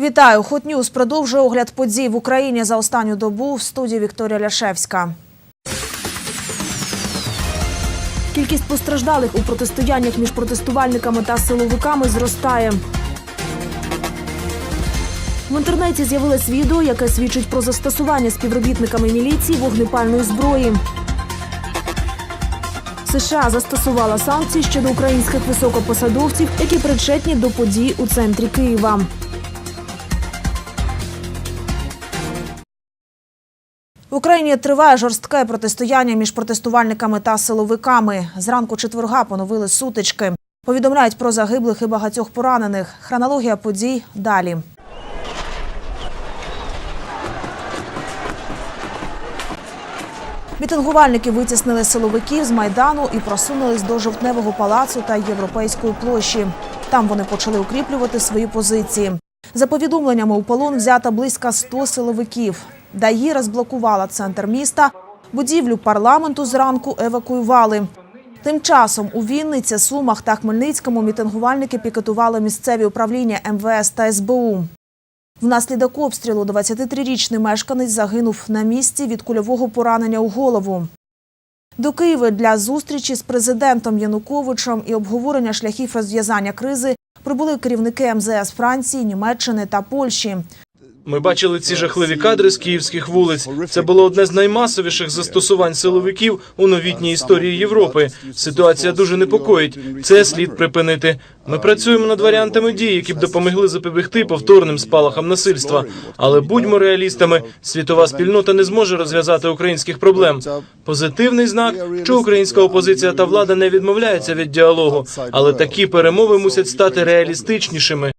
Вітаю! Хот Ньюз продовжує огляд подій в Україні за останню добу в студії Вікторія Ляшевська. Кількість постраждалих у протистояннях між протестувальниками та силовиками зростає. В інтернеті з'явилось відео, яке свідчить про застосування співробітниками міліції вогнепальної зброї. США застосувала санкції щодо українських високопосадовців, які причетні до подій у центрі Києва. Україні триває жорстке протистояння між протестувальниками та силовиками. Зранку четверга поновили сутички. Повідомляють про загиблих і багатьох поранених. Хронологія подій далі. Мітингувальники витіснили силовиків з майдану і просунулись до жовтневого палацу та європейської площі. Там вони почали укріплювати свої позиції. За повідомленнями, у полон взято близько 100 силовиків. ДАІ розблокувала центр міста. Будівлю парламенту зранку евакуювали. Тим часом у Вінниці, Сумах та Хмельницькому мітингувальники пікетували місцеві управління МВС та СБУ. Внаслідок обстрілу 23-річний мешканець загинув на місці від кульового поранення у голову. До Києва для зустрічі з президентом Януковичем і обговорення шляхів розв'язання кризи прибули керівники МЗС Франції, Німеччини та Польщі. Ми бачили ці жахливі кадри з київських вулиць. Це було одне з наймасовіших застосувань силовиків у новітній історії Європи. Ситуація дуже непокоїть. Це слід припинити. Ми працюємо над варіантами дій, які б допомогли запобігти повторним спалахам насильства. Але будьмо реалістами, світова спільнота не зможе розв'язати українських проблем. Позитивний знак, що українська опозиція та влада не відмовляються від діалогу, але такі перемови мусять стати реалістичнішими.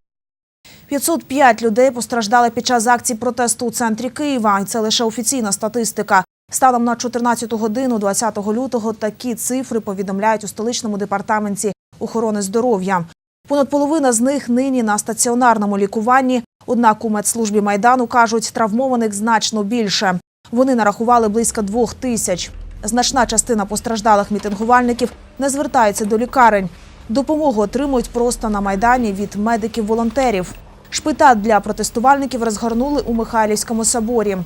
505 людей постраждали під час акцій протесту у центрі Києва. І це лише офіційна статистика. Станом на 14 годину 20 лютого такі цифри повідомляють у столичному департаменті охорони здоров'я. Понад половина з них нині на стаціонарному лікуванні. Однак у медслужбі майдану кажуть, травмованих значно більше. Вони нарахували близько двох тисяч. Значна частина постраждалих мітингувальників не звертається до лікарень. Допомогу отримують просто на майдані від медиків-волонтерів. Шпиталь для протестувальників розгорнули у Михайлівському соборі.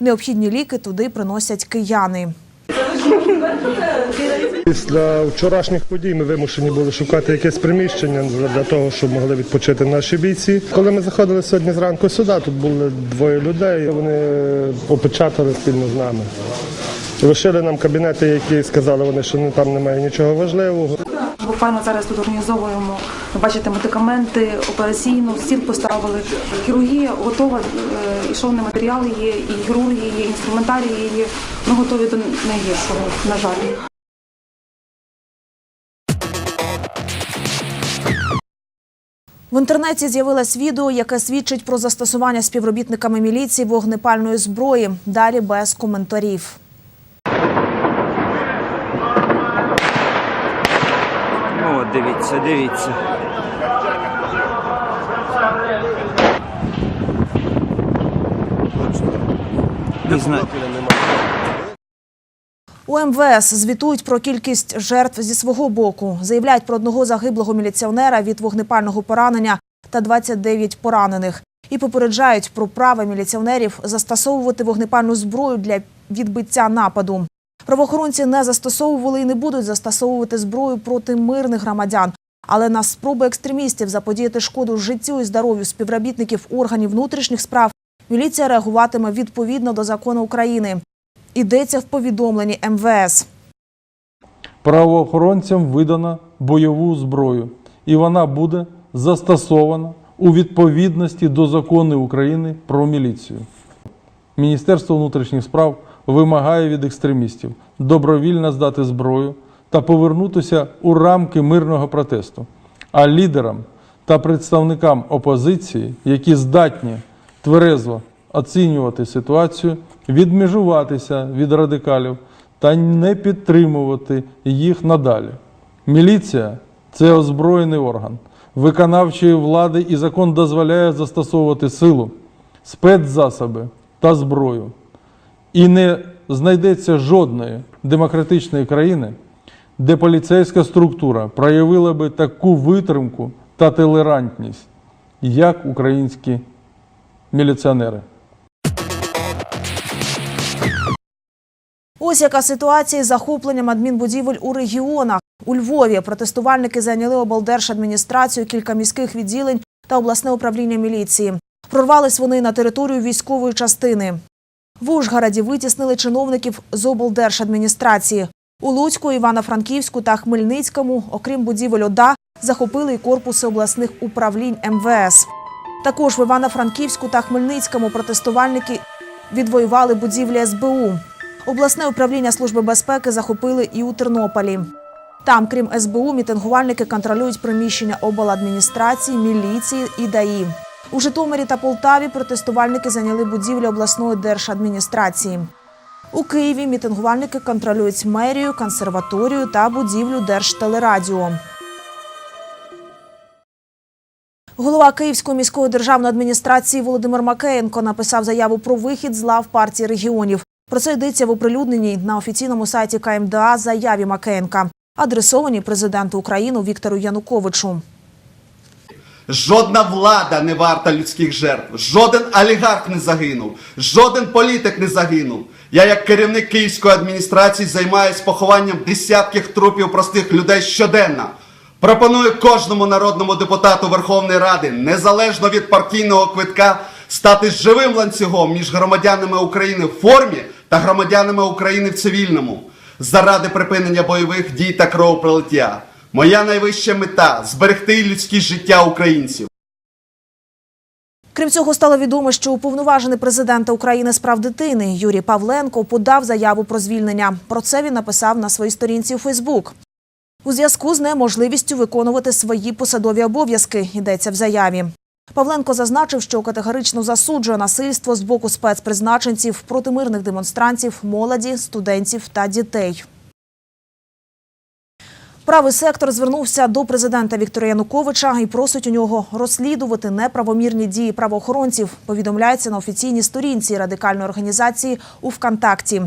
Необхідні ліки туди приносять кияни. Після вчорашніх подій ми вимушені були шукати якесь приміщення для того, щоб могли відпочити наші бійці. Коли ми заходили сьогодні зранку сюди, тут були двоє людей. Вони опечатали спільно з нами. Лишили нам кабінети, які сказали вони, що там немає нічого важливого. Буквально зараз тут організовуємо, ви бачите, медикаменти, операційну, стіл поставили. Хірургія готова, е, і шовні матеріали є, і хірурги є, і інструментарії є. Ми готові до найгіршого, на жаль. В інтернеті з'явилось відео, яке свідчить про застосування співробітниками міліції вогнепальної зброї. Далі без коментарів. Ну, от дивіться, дивіться. У МВС звітують про кількість жертв зі свого боку. Заявляють про одного загиблого міліціонера від вогнепального поранення та 29 поранених. І попереджають про право міліціонерів застосовувати вогнепальну зброю для відбиття нападу. Правоохоронці не застосовували і не будуть застосовувати зброю проти мирних громадян. Але на спроби екстремістів заподіяти шкоду життю і здоров'ю співробітників органів внутрішніх справ міліція реагуватиме відповідно до закону України. Йдеться в повідомленні МВС. правоохоронцям видана бойову зброю, і вона буде застосована у відповідності до закону України про міліцію. Міністерство внутрішніх справ вимагає від екстремістів добровільно здати зброю та повернутися у рамки мирного протесту. А лідерам та представникам опозиції, які здатні тверезо оцінювати ситуацію, відмежуватися від радикалів та не підтримувати їх надалі. Міліція це озброєний орган виконавчої влади, і закон дозволяє застосовувати силу, спецзасоби та зброю. І не знайдеться жодної демократичної країни, де поліцейська структура проявила би таку витримку та толерантність, як українські міліціонери. Ось яка ситуація з захопленням адмінбудівель у регіонах. У Львові протестувальники зайняли облдержадміністрацію, кілька міських відділень та обласне управління міліції. Прорвались вони на територію військової частини. В Ужгороді витіснили чиновників з облдержадміністрації. У Луцьку, Івано-Франківську та Хмельницькому, окрім будівель ОДА, захопили й корпуси обласних управлінь МВС. Також в Івано-Франківську та Хмельницькому протестувальники відвоювали будівлі СБУ. Обласне управління Служби безпеки захопили і у Тернополі. Там, крім СБУ, мітингувальники контролюють приміщення обладміністрації, міліції і ДАІ. У Житомирі та Полтаві протестувальники зайняли будівлі обласної держадміністрації. У Києві мітингувальники контролюють мерію, консерваторію та будівлю Держтелерадіо. Голова Київської міської державної адміністрації Володимир Макеєнко написав заяву про вихід з лав партії регіонів. Про це йдеться в оприлюдненій на офіційному сайті КМДА заяві Макеєнка, адресованій президенту України Віктору Януковичу. Жодна влада не варта людських жертв, жоден олігарх не загинув, жоден політик не загинув. Я, як керівник київської адміністрації, займаюся похованням десятків трупів простих людей щоденно. Пропоную кожному народному депутату Верховної Ради, незалежно від партійного квитка, стати живим ланцюгом між громадянами України в формі та громадянами України в цивільному заради припинення бойових дій та кровопролиття. Моя найвища мета зберегти людські життя українців. Крім цього, стало відомо, що уповноважений президента України з прав дитини Юрій Павленко подав заяву про звільнення. Про це він написав на своїй сторінці у Фейсбук. У зв'язку з неможливістю виконувати свої посадові обов'язки, йдеться в заяві. Павленко зазначив, що категорично засуджує насильство з боку спецпризначенців проти мирних демонстрантів, молоді, студентів та дітей. Правий сектор звернувся до президента Віктора Януковича і просить у нього розслідувати неправомірні дії правоохоронців. Повідомляється на офіційній сторінці радикальної організації у ВКонтакті.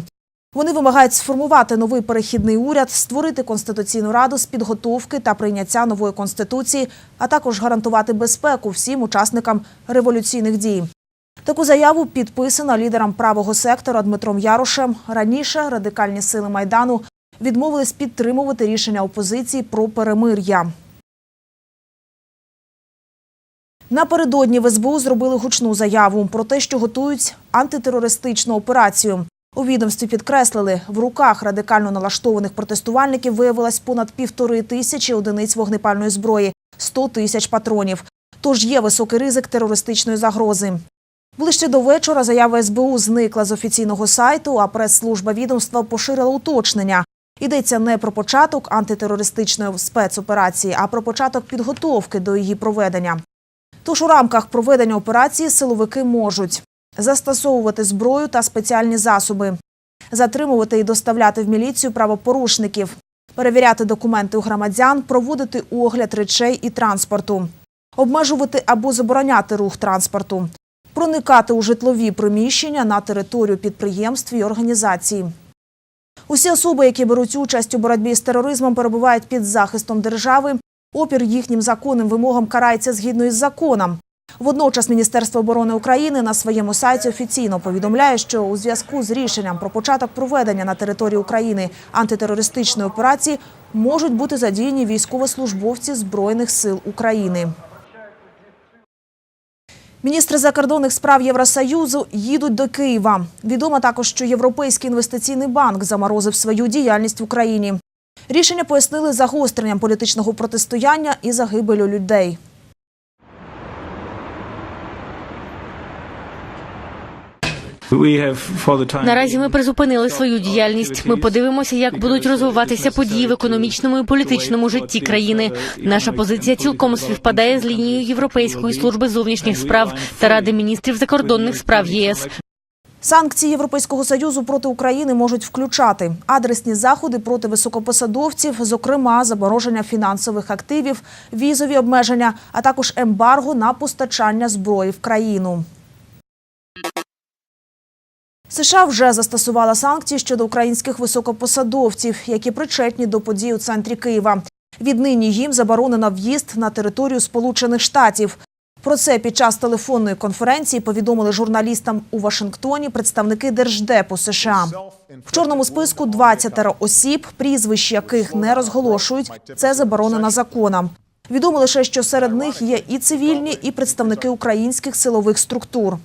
Вони вимагають сформувати новий перехідний уряд, створити конституційну раду з підготовки та прийняття нової конституції, а також гарантувати безпеку всім учасникам революційних дій. Таку заяву підписано лідером правого сектора Дмитром Ярошем. Раніше радикальні сили майдану відмовились підтримувати рішення опозиції про перемир'я. Напередодні в СБУ зробили гучну заяву про те, що готують антитерористичну операцію. У відомстві підкреслили, в руках радикально налаштованих протестувальників виявилось понад півтори тисячі одиниць вогнепальної зброї, 100 тисяч патронів. Тож є високий ризик терористичної загрози. Ближче до вечора заява СБУ зникла з офіційного сайту, а прес-служба відомства поширила уточнення. Йдеться не про початок антитерористичної спецоперації, а про початок підготовки до її проведення. Тож у рамках проведення операції силовики можуть застосовувати зброю та спеціальні засоби, затримувати і доставляти в міліцію правопорушників, перевіряти документи у громадян, проводити огляд речей і транспорту, обмежувати або забороняти рух транспорту, проникати у житлові приміщення на територію підприємств і організацій. Усі особи, які беруть участь у боротьбі з тероризмом, перебувають під захистом держави. Опір їхнім законним вимогам карається згідно із законом. Водночас Міністерство оборони України на своєму сайті офіційно повідомляє, що у зв'язку з рішенням про початок проведення на території України антитерористичної операції можуть бути задіяні військовослужбовці Збройних сил України. Міністри закордонних справ Євросоюзу їдуть до Києва. Відомо також, що Європейський інвестиційний банк заморозив свою діяльність в Україні. Рішення пояснили загостренням політичного протистояння і загибелю людей. Наразі ми призупинили свою діяльність. Ми подивимося, як будуть розвиватися події в економічному і політичному житті країни. Наша позиція цілком співпадає з лінією Європейської служби зовнішніх справ та Ради міністрів закордонних справ ЄС. Санкції Європейського союзу проти України можуть включати адресні заходи проти високопосадовців, зокрема замороження фінансових активів, візові обмеження, а також ембарго на постачання зброї в країну. США вже застосувала санкції щодо українських високопосадовців, які причетні до подій у центрі Києва. Віднині їм заборонено в'їзд на територію Сполучених Штатів. Про це під час телефонної конференції повідомили журналістам у Вашингтоні представники Держдепу США. В чорному списку 20 осіб, прізвищ яких не розголошують. Це заборонено законом. Відомо лише, що серед них є і цивільні, і представники українських силових структур.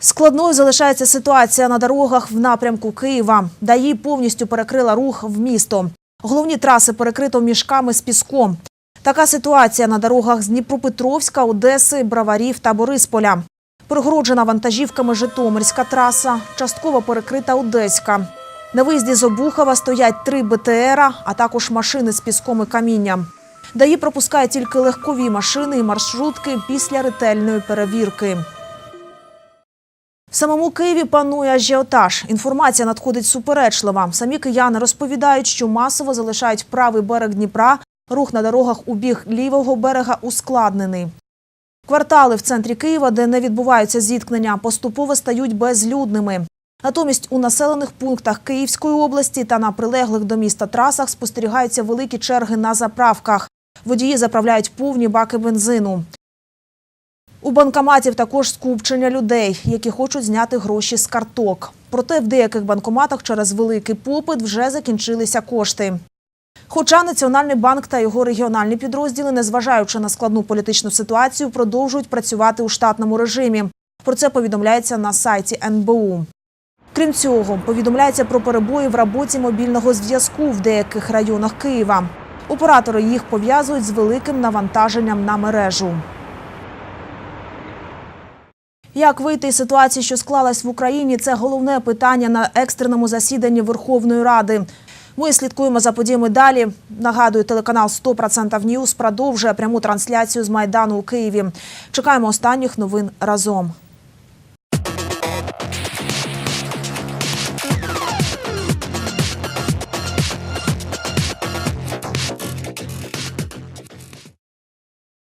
Складною залишається ситуація на дорогах в напрямку Києва. ДАІ повністю перекрила рух в місто. Головні траси перекрито мішками з піском. Така ситуація на дорогах з Дніпропетровська, Одеси, Браварів та Борисполя. Перегороджена вантажівками Житомирська траса, частково перекрита Одеська. На виїзді з Обухова стоять три БТРа, а також машини з піском і камінням. ДАІ пропускає тільки легкові машини і маршрутки після ретельної перевірки. В самому Києві панує ажіотаж. Інформація надходить суперечлива. Самі кияни розповідають, що масово залишають правий берег Дніпра. Рух на дорогах у бік лівого берега ускладнений. Квартали в центрі Києва, де не відбуваються зіткнення, поступово стають безлюдними. Натомість у населених пунктах Київської області та на прилеглих до міста трасах спостерігаються великі черги на заправках. Водії заправляють повні баки бензину. У банкоматів також скупчення людей, які хочуть зняти гроші з карток. Проте в деяких банкоматах через великий попит вже закінчилися кошти. Хоча Національний банк та його регіональні підрозділи, незважаючи на складну політичну ситуацію, продовжують працювати у штатному режимі. Про це повідомляється на сайті НБУ. Крім цього, повідомляється про перебої в роботі мобільного зв'язку в деяких районах Києва. Оператори їх пов'язують з великим навантаженням на мережу. Як вийти із ситуації, що склалась в Україні, це головне питання на екстреному засіданні Верховної Ради. Ми слідкуємо за подіями далі. Нагадую, телеканал «100% Ньюс продовжує пряму трансляцію з Майдану у Києві. Чекаємо останніх новин разом.